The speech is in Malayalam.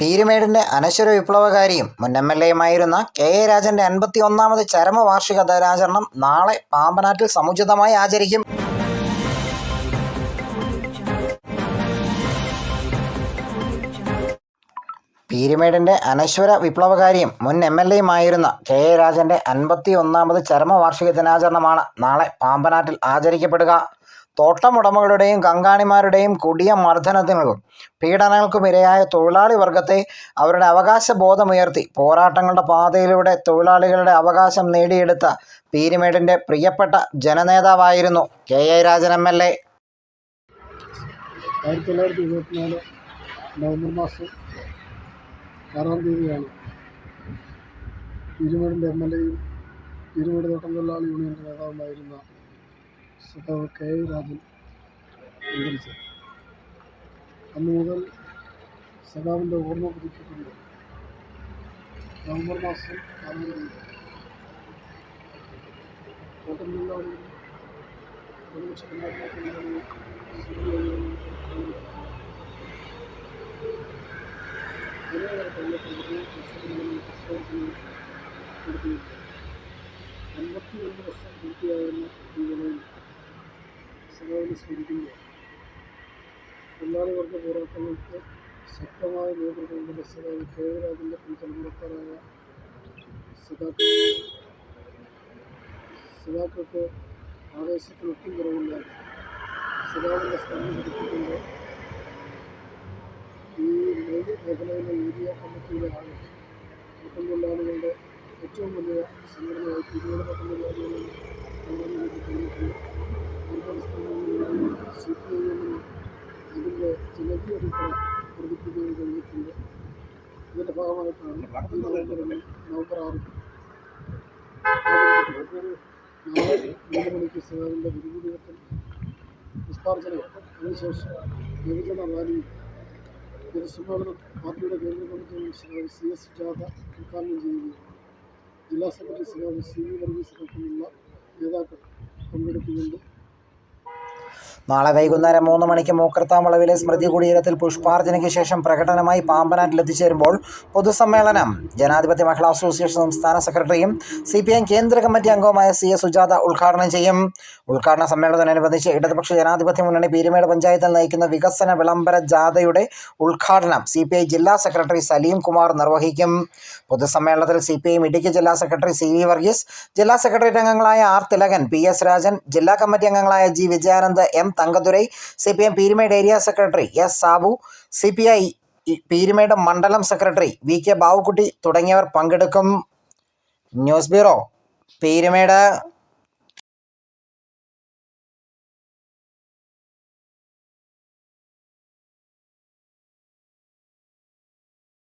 പീരുമേടിന്റെ അനശ്വര വിപ്ലവകാരിയും മുൻ എം എൽ എയുമായിരുന്ന കെ എ രാജന്റെ അൻപത്തി ഒന്നാമത് ചരമവാർഷിക ദിനാചരണം നാളെ പാമ്പനാട്ടിൽ സമുചിതമായി ആചരിക്കും. പീരുമേടിന്റെ അനശ്വര വിപ്ലവകാരിയും മുൻ എം എൽ എയുമായിരുന്ന കെ എ രാജന്റെ അൻപത്തി ഒന്നാമത് ചരമവാർഷിക ദിനാചരണമാണ് നാളെ പാമ്പനാട്ടിൽ ആചരിക്കപ്പെടുക. തോട്ടമുടമകളുടെയും കങ്കാണിമാരുടെയും കൊടിയ മർദ്ദനത്തിനും പീഡനങ്ങൾക്കും ഇരയായ തൊഴിലാളി വർഗത്തെ അവരുടെ അവകാശ ബോധമുയർത്തി പോരാട്ടങ്ങളുടെ പാതയിലൂടെ തൊഴിലാളികളുടെ അവകാശം നേടിയെടുത്ത പീരിമേടിന്റെ പ്രിയപ്പെട്ട ജനനേതാവായിരുന്നു K. A. Rajan M. L. A. ആയിരത്തി തൊള്ളായിരത്തി ഇരുപത്തിനാല് നവംബർ മാസം ആറാം തീയതിയാണ് പീരിമേടിന്റെ എം. എൽ. എയും ഇരുമേട് തോട്ടം തൊഴിലാളി യൂണിയന്റെ നേതാവുമായിരുന്ന സഖാവ് കെ രാജൻ അന്തരിച്ചത് അന്ന് മുതൽ സഖാവിന്റെ ഓർമ്മ പുതുക്കിക്കൊണ്ട് നവംബർ മാസം അൻപത്തി രണ്ട് വർഷം പൂർത്തിയാകുന്ന സഭയിൽ സ്മരിക്കുമ്പോൾ തൊഴിലാളി വർഗ പോരാട്ടങ്ങൾക്ക് ശക്തമായ നേതൃത്വം നൽകുന്ന സഖാവ് കെ രാജന്റെ തലമുറക്കാരായ സഖാക്കൾ സഖാക്കൾക്ക് ആവേശത്തിന് ഒട്ടും കുറവില്ലാതെ സദാവിന്റെ സ്ഥാനം പിടിച്ചിട്ടുണ്ട് ഈ മേഖ മേഖലയിലെ ഏരിയ കമ്മിറ്റിയിലെ ആളുകൾ കുട്ടം തൊഴിലാളികളുടെ ഏറ്റവും വലിയ സംഘടനയായി തിരുവല്ല തോട്ടം തൊഴിലാളികളിൽ സി പി ഐ എമ്മിന് അതിന്റെ ജനകീയത പ്രകടിപ്പിക്കാൻ കഴിഞ്ഞിട്ടുണ്ട് ഇതിന്റെ ഭാഗമായിട്ടാണ് ഈ നവംബറിൽ നവംബർ ആറ് നാളെ മൂന്ന് മണിക്ക് സേവന്റെ വിരുദ്ധീകരണം പുഷ്പാർച്ചന. അതിനുശേഷം വിഭജന റാലിയും പൊതുസമ്മേളനം പാർട്ടിയുടെ കേന്ദ്ര കമ്മിറ്റി ശ്രീ സി എസ് ജാഥ ഉദ്ഘാടനം ചെയ്യുകയും ജില്ലാ secretary Shri C V Varghese അടക്കമുള്ള നേതാക്കൾ പങ്കെടുക്കുന്നുണ്ട്. നാളെ വൈകുന്നേരം മൂന്ന് മണിക്ക് മൂക്കർത്താമളവിലെ സ്മൃതി കുടീരത്തിൽ പുഷ്പാർച്ചനയ്ക്ക് ശേഷം പ്രകടനമായി പാമ്പനാട്ടിൽ എത്തിച്ചേരുമ്പോൾ പൊതുസമ്മേളനം. ജനാധിപത്യ മഹിളാ അസോസിയേഷൻ സംസ്ഥാന സെക്രട്ടറിയും സി പി എം കേന്ദ്ര കമ്മിറ്റി അംഗവുമായ സി എസ് സുജാത ഉദ്ഘാടനം ചെയ്യും. ഉദ്ഘാടന സമ്മേളനത്തോടനുബന്ധിച്ച് ഇടതുപക്ഷ ജനാധിപത്യ മുന്നണി പീരുമേട് പഞ്ചായത്തിൽ നയിക്കുന്ന വികസന വിളംബര ജാഥയുടെ ഉദ്ഘാടനം സി പി ഐ ജില്ലാ സെക്രട്ടറി സലീം കുമാർ നിർവഹിക്കും. പൊതുസമ്മേളനത്തിൽ സി പി ഐ ഇടുക്കി ജില്ലാ സെക്രട്ടറി സി വി വർഗീസ് ജില്ലാ സെക്രട്ടേറിയറ്റ് അംഗങ്ങളായ R Thilakan P S Rajan ജില്ലാ കമ്മിറ്റി അംഗങ്ങളായ G Vijayanand M Thangathurai C P M Peermade area secretary S Sabu C P I Peermade മണ്ഡലം സെക്രട്ടറി വി കെ ബാവുക്കുട്ടി തുടങ്ങിയവർ പങ്കെടുക്കും. News bureau Peermade.